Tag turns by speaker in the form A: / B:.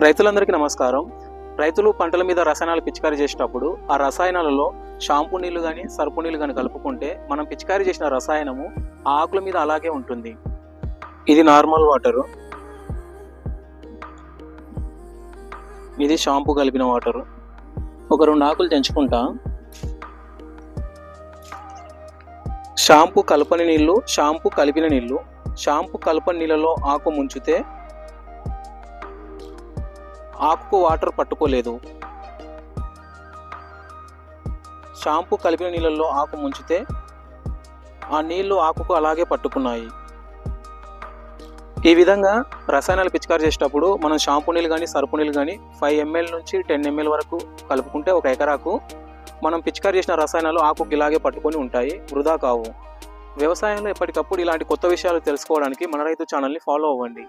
A: రైతులందరికీ నమస్కారం. రైతులు పంటల మీద రసాయనాలు పిచికారీ చేసేటప్పుడు ఆ రసాయనాలలో షాంపూ నీళ్ళు కానీ సరుపు నీళ్ళు కానీ కలుపుకుంటే మనం పిచికారీ చేసిన రసాయనము ఆ ఆకుల మీద అలాగే ఉంటుంది. ఇది నార్మల్ వాటరు. ఇది షాంపూ కలిపిన వాటరు. ఒక రెండు ఆకులు తెంచుకుంటా. షాంపూ కలపని నీళ్ళు షాంపూ కలిపిన నీళ్ళు. షాంపూ కలపని నీళ్ళలో ఆకు ముంచితే ఆకుకు వాటర్ పట్టుకోలేదు. షాంపూ కలిపిన నీళ్ళల్లో ఆకు ముంచితే ఆ నీళ్ళు ఆకుకు అలాగే పట్టుకున్నాయి. ఈ విధంగా రసాయనాలు పిచికారి చేసేటప్పుడు మనం షాంపూ నీళ్ళు కానీ సరుపు నీళ్ళు కానీ ఫైవ్ ఎంఎల్ నుంచి టెన్ ఎంఎల్ వరకు కలుపుకుంటే ఒక ఎకరాకు మనం పిచికారి చేసిన రసాయనాలు ఆకుకి ఇలాగే పట్టుకొని ఉంటాయి వృధా కావు. వ్యవసాయంలో ఎప్పటికప్పుడు ఇలాంటి కొత్త విషయాలు తెలుసుకోవడానికి మన రైతు ఛానల్ని ఫాలో అవ్వండి.